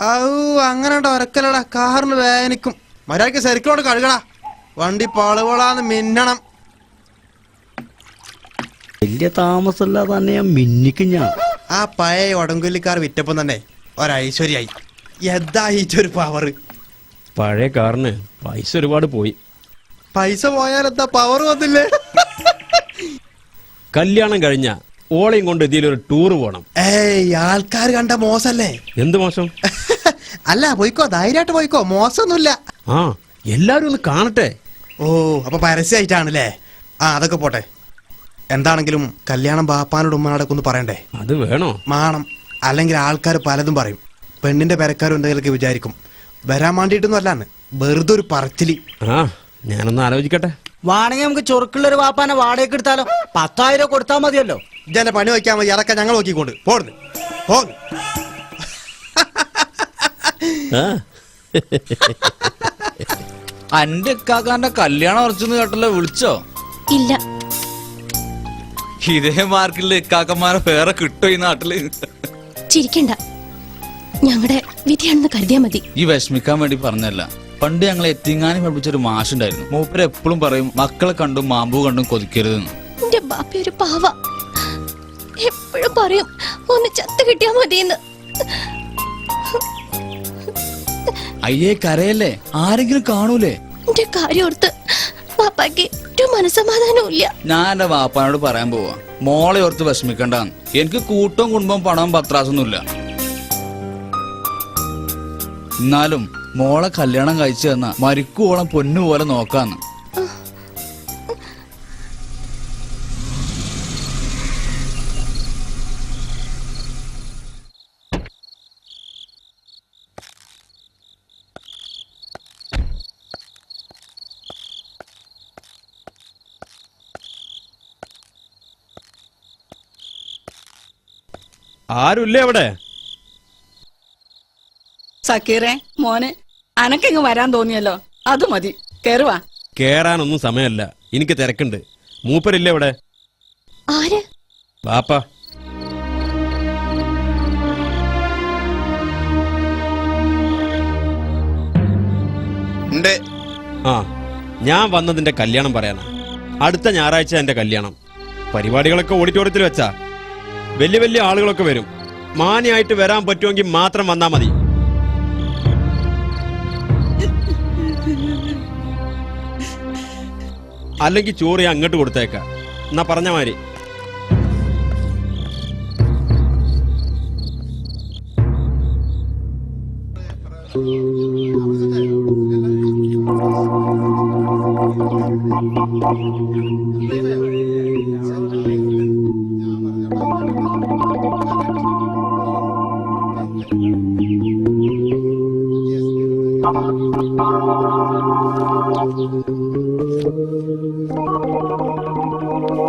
ഔ അങ്ങനെ ഒരക്കലടാ. കാറിന് വേദനിക്കും. മര്യാദയ്ക്ക് ശരിക്കോട് കഴുകടാ. വണ്ടി പളുവളാന്ന് മിന്നണം. വലിയ താമസമില്ലാതെ തന്നെ ഞാൻ മിന്നിക്കും ഞാൻ. ആ പഴയ ഒടങ്കുല്ലിക്കാർ വിറ്റപ്പം തന്നെ ഒരൈശ്വര്യായി എന്തായിട്ടൊരു പവർ പഴയ കാറിന് പൈസ ഒരുപാട് പോയി. പൈസ പോയാൽ എന്താ പവർ വന്നില്ലേ? കല്യാണം കഴിഞ്ഞ ഓളയും കൊണ്ട് ഇതിലൊരു ടൂർ പോണം. ഏയ് ആൾക്കാർ കണ്ട മോശല്ലേ? എന്ത് മോശം? അല്ല പോയിക്കോ ധൈര്യമായിട്ട് പോയിക്കോ മോശമൊന്നുമില്ല. ആ എല്ലാരും ഒന്ന് കാണട്ടെ. ഓ അപ്പൊ പരസ്യമായിട്ടാണല്ലേ ആ അതൊക്കെ പോട്ടെ. എന്താണെങ്കിലും കല്യാണം ബാപ്പാനോട് ഉമ്മനോടൊക്കെ ഒന്ന് പറയണ്ടേ? അത് വേണോ? മാണം. അല്ലെങ്കിൽ ആൾക്കാർ പലതും പറയും. പെണ്ണിന്റെ പെരക്കാരും എന്തെങ്കിലുമൊക്കെ വിചാരിക്കും. വരാൻ വേണ്ടിയിട്ടൊന്നും അല്ലാന്ന്. വെറുതെ ഒരു പറച്ചിലി. ആ ഞാനൊന്ന് ആലോചിക്കട്ടെ. വാണെങ്കിൽ നമുക്ക് ചൊറുക്കുള്ള ഒരു വാപ്പാനെ വാടകയ്ക്ക് എടുത്താലോ? പത്തായിരം കൊടുത്താൽ മതിയല്ലോ. ഇജന്റെ പണി വയ്ക്കാൻ മതി അതൊക്കെ ഞങ്ങൾ നോക്കിക്കൊണ്ട്. പോടുന്നു. പോന്നു അന്റെ ഇക്കാക്കാന്റെ കല്യാണം ഉറച്ചെന്ന് കേട്ടല്ലോ വിളിച്ചോ? ഇല്ല. ഇതേ മാർക്കിൽ ഇക്കാക്കന്മാരെ വേറെ കിട്ടോ ഈ നാട്ടിൽ? ചിരിക്കണ്ട. ഞങ്ങളുടെ വിധിയാണെന്ന് കരുതിയാ മതി. ഈ വിഷമിക്കാൻ വേണ്ടി പറഞ്ഞല്ല. പണ്ട് ഞങ്ങൾ എത്തിങ്ങാനും പഠിപ്പിച്ചൊരു മാഷുണ്ടായിരുന്നു. മൂപ്പര് എപ്പോഴും പറയും മക്കളെ കണ്ടും മാമ്പു കണ്ടും കൊതിക്കരുതെന്ന്. എന്റെ ബാപ്പ ഒരു പാവ. എപ്പോഴും പറയും ഒന്ന് ചത്ത് കിട്ടിയാ മതിയെന്ന്. അയ്യേ കരയല്ലേ? ആരെങ്കിലും കാണൂലേ? എന്റെ കാര്യം ഓർത്ത് പാപ്പാക്ക് ഒരു മനസമാധാനവും ഇല്ല ഞാൻ എന്റെ വാപ്പാനോട് പറയാൻ പോവാ. മോളെ ഓർത്ത് വിഷമിക്കണ്ട. എനിക്ക് കൂട്ടവും കുടുംബം പണവും പത്രാസൊന്നുമില്ല. എന്നാലും മോളെ കല്യാണം കഴിച്ചു തന്ന മരിക്കുവോളം പൊന്നു പോലെ നോക്കാന്ന്. ആരുമില്ലേ അവിടെ? സക്കീറെ മോനെ അനക്കിങ്ങ് വരാൻ തോന്നിയല്ലോ. അത് മതി. കേറുവാ കേറാനൊന്നും സമയമല്ല. എനിക്ക് തിരക്കുണ്ട്. മൂപ്പരില്ലേ അവിടെ? ആര്? ബാപ്പ. ഉണ്ട്. ആ ഞാൻ വന്നതിന്റെ കല്യാണം പറയാനാ. അടുത്ത ഞായറാഴ്ച എന്റെ കല്യാണം. പരിപാടികളൊക്കെ ഓഡിറ്റോറിയത്തിൽ വെച്ചാ. വലിയ വലിയ ആളുകളൊക്കെ വരും. മാന്യായിട്ട് വരാൻ പറ്റുമെങ്കിൽ മാത്രം വന്നാ മതി. അല്ലെങ്കിൽ ചോറ് അങ്ങോട്ട് കൊടുത്തേക്ക. എന്നാ പറഞ്ഞ മാതിരി.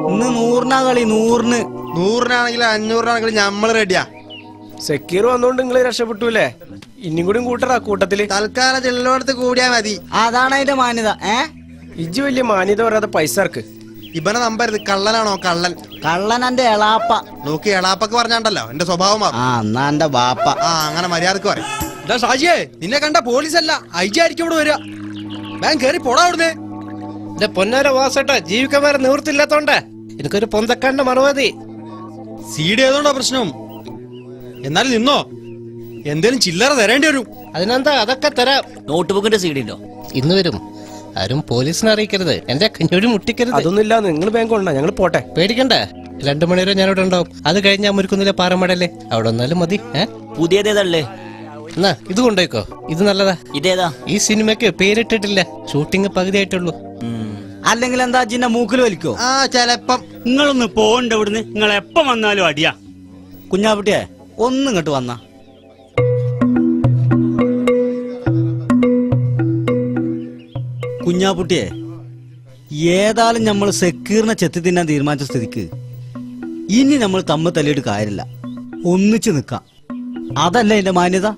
ഇന്ന് നൂറിനാ കളി നൂറിന്. നൂറിനാണെങ്കിലും അഞ്ഞൂറിനാണെങ്കിലും നമ്മൾ റെഡിയാ സെക്യൂർ വന്നോണ്ട് നിങ്ങൾ രക്ഷപ്പെട്ടൂലേ ഇനിയും കൂടി കൂട്ടറാ കൂട്ടത്തിൽ. തൽക്കാലം ചെല്ലോടത്ത് കൂടിയാ മതി. അതാണ് അതിന്റെ മാന്യത ഏ? ഇജ്ജ് വലിയ മാന്യത പറയാതെ പൈസ ഇറക്ക് ഇവനെ നമ്പരുത് കള്ളനാണോ കള്ളൻ? കള്ളൻ എന്റെ എളാപ്പ. നോക്കി എളാപ്പൊക്കെ പറഞ്ഞാണ്ടല്ലോ എന്റെ സ്വഭാവം ആ എന്നാ എന്റെ ബാപ്പ ആ അങ്ങനെ മര്യാദയ്ക്ക് പറയും. ഇതാ ഷാജിയെ? നിന്നെ കണ്ട പോലീസ് അല്ല ഐ ജി ആയിരിക്കും ഇവിടെ വരിക. വേഗം കേറി പോടാ അവിടുന്ന്. എന്റെ പൊന്നാര വാസട്ടെ ജീവിക്കാൻ വരെ നിവൃത്തില്ലാത്തോണ്ട് എനിക്കൊരു പൊന്തക്കാണ്ട് മറുപതി സീഡ് ഏതോണ്ടാ പ്രശ്നം? എന്നാലും നിന്നോ? എന്തേലും ചില്ലറ തരേണ്ടി വരും. അതിനെന്താ? അതൊക്കെ തരാം. നോട്ട് ബുക്കിന്റെ സീഡി ഉണ്ടോ ഇന്ന് വരും. ആരും പോലീസിനെ അറിയിക്കരുത്. എന്റെ കഞ്ഞൂടി മുട്ടിക്കരുത്. അതൊന്നുമില്ല നിങ്ങൾ ബാങ്ക് കൊണ്ടാ ഞങ്ങൾ പോട്ടെ. പേടിക്കണ്ട. രണ്ടു മണിവരെ ഞാനിവിടെ ഉണ്ടാവും. അത് കഴിഞ്ഞാൽ ഞാൻ മുരുക്കുന്നില്ല പാറമടല്ലേ? അവിടെ വന്നാലും മതി ഏഹ് പുതിയതേതല്ലേ? എന്നാ ഇത് കൊണ്ടോയിക്കോ ഇത് നല്ലതാ. ഇതേതാ? ഈ സിനിമക്ക് പേരിട്ടിട്ടില്ല. ഷൂട്ടിംഗ് പകുതി ആയിട്ടുള്ളൂ അല്ലെങ്കിൽ എന്താ അജിന്റെ മൂക്കിൽ വലിക്കോ? ആ ചെലപ്പം. നിങ്ങളൊന്ന് പോണ്ട ഇവിടുന്ന്. നിങ്ങൾ എപ്പം വന്നാലും അടിയാ. കുഞ്ഞാപ്പിട്ടിയെ ഒന്ന് ഇങ്ങോട്ട് വന്നാ. കുഞ്ഞാപ്പുട്ടിയെ ഏതായാലും നമ്മൾ സെക്യൂറിനെ ചെത്തി തിന്നാൻ തീരുമാനിച്ച സ്ഥിതിക്ക് ഇനി നമ്മൾ തമ്മിൽ തല്ലിയിട്ട് കാര്യമില്ല. ഒന്നിച്ചു നിൽക്കാം. അതല്ല എന്റെ മാന്യത?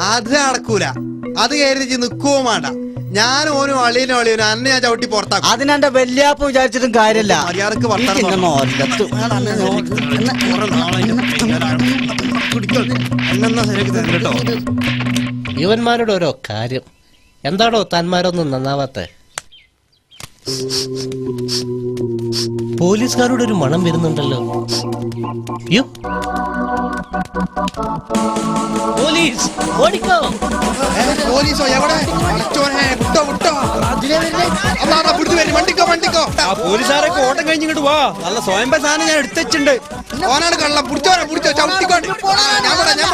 അത് നടക്കൂല. അത് കയറി നിൽക്കുകയും വേണ്ട. ഞാൻ ഓനും അളിയനും അളിയനും അന്നെ ഞാൻ ചവിട്ടി പുറത്താക്കും. അതിനെന്റെ വല്യാപ്പ വിചാരിച്ചിട്ടും കാര്യമില്ല. മര്യാദയ്ക്ക് കേട്ടോ. യുവന്മാരുടെ ഓരോ കാര്യം. എന്താണോ താന്മാരൊന്നും നന്നാവാത്ത? പോലീസുകാരുടെ ഒരു മണം വരുന്നുണ്ടല്ലോ. യ്യോ. പോലീസ് ഓടിക്കോ. പോലീസോ എവിടെ? വിട്ടോ വിട്ടോ. അതാണ് പിടിച്ചു വരും. വണ്ടിക്കോ വണ്ടിക്കോ. ആ പോലീസുകാരൊക്കെ ഓട്ടം കഴിഞ്ഞ് ഇങ്ങോട്ട് വാ. നല്ല സ്വയംഭ സാധനം ഞാൻ എടുത്തുണ്ട് ഓനാണ് കള്ളം പിടിച്ചോനെ പിടിച്ചോ ചവിട്ടിക്കോട്ടെ. ഞാൻ ഞാൻ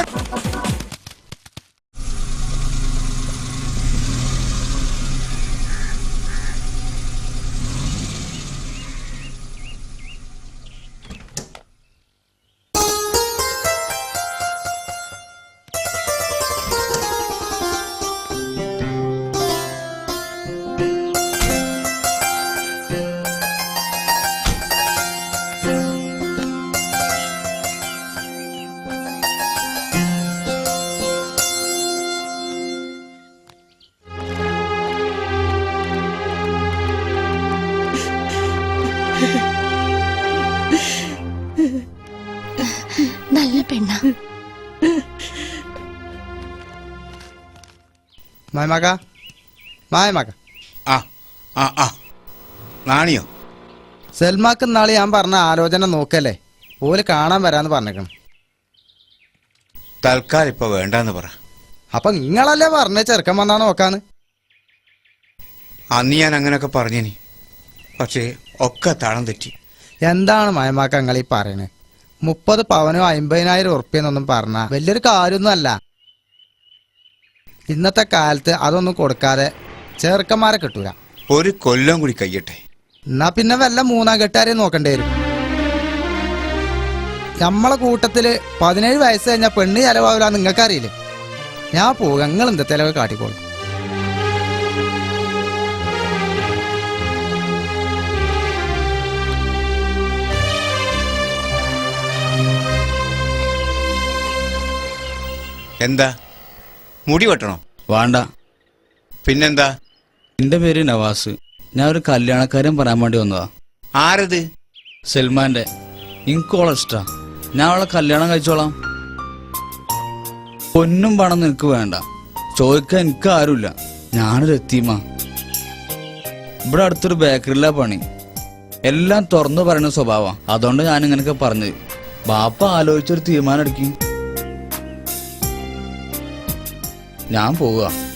മായമാക്ക മായമാക്ക ആ ആ ആ. നാണിയോ? സെൽമാക്ക് നാളെ ഞാൻ പറഞ്ഞ ആലോചന നോക്കല്ലേ? ഓൽ കാണാൻ വരാന്ന് പറഞ്ഞേക്കണം. തൽക്കാലം ഇപ്പൊ വേണ്ടാന്ന് പറ. അപ്പൊ നിങ്ങളല്ലേ പറഞ്ഞ ചെറുക്കൻ വന്നാ നോക്കാന്ന്? അന്ന് ഞാൻ അങ്ങനെയൊക്കെ പറഞ്ഞിനി. പക്ഷേ ഒക്കെ താളം തെറ്റി. എന്താണ് മായമാക്ക നിങ്ങൾ ഈ പറയണേ? മുപ്പത് പവനോ അമ്പതിനായിരം ഉറുപ്പ്യെന്നൊന്നും പറഞ്ഞ വലിയൊരു കാര്യമൊന്നും അല്ല ഇന്നത്തെ കാലത്ത് അതൊന്നും കൊടുക്കാതെ ചെറുക്കന്മാരെ കിട്ടൂല. ഒരു കൊല്ലം കൂടി കഴിയട്ടെ എന്നാ പിന്നെ വല്ല മൂന്നാം കെട്ടുകാരെയും നോക്കേണ്ടി വരും. നമ്മളെ കൂട്ടത്തിൽ പതിനേഴ് വയസ്സ് കഴിഞ്ഞാൽ പെണ്ണ് ചെലവാവില്ല നിങ്ങൾക്കറിയില്ലേ? ഞാൻ പോകാം നിങ്ങൾ എന്താ ചെലവ് കാട്ടിക്കോളും. എന്താ? മുടി വെട്ടണോ? വേണ്ട. പിന്നെന്താ? എന്റെ പേര് നവാസ്. ഞാൻ ഒരു കല്യാണക്കാരൻ പറയാൻ വേണ്ടി വന്നതാ. ആരത്? സൽമാന്റെ. എനിക്കോളെ ഇഷ്ടാ. ഞാൻ അവളെ കല്യാണം കഴിച്ചോളാം. പൊന്നും പണം നിനക്ക് വേണ്ട. ചോദിക്കാൻ എനിക്ക് ആരുമില്ല. ഞാനൊരു എത്തീമ. ഇവിടെ അടുത്തൊരു ബേക്കറിയിലാ പണി. എല്ലാം തുറന്നു പറയുന്ന സ്വഭാവം. അതുകൊണ്ട് ഞാൻ ഇങ്ങനെയൊക്കെ പറഞ്ഞത് ബാപ്പ ആലോചിച്ചൊരു തീരുമാനം എടുക്കും. ഞാൻ പോവുക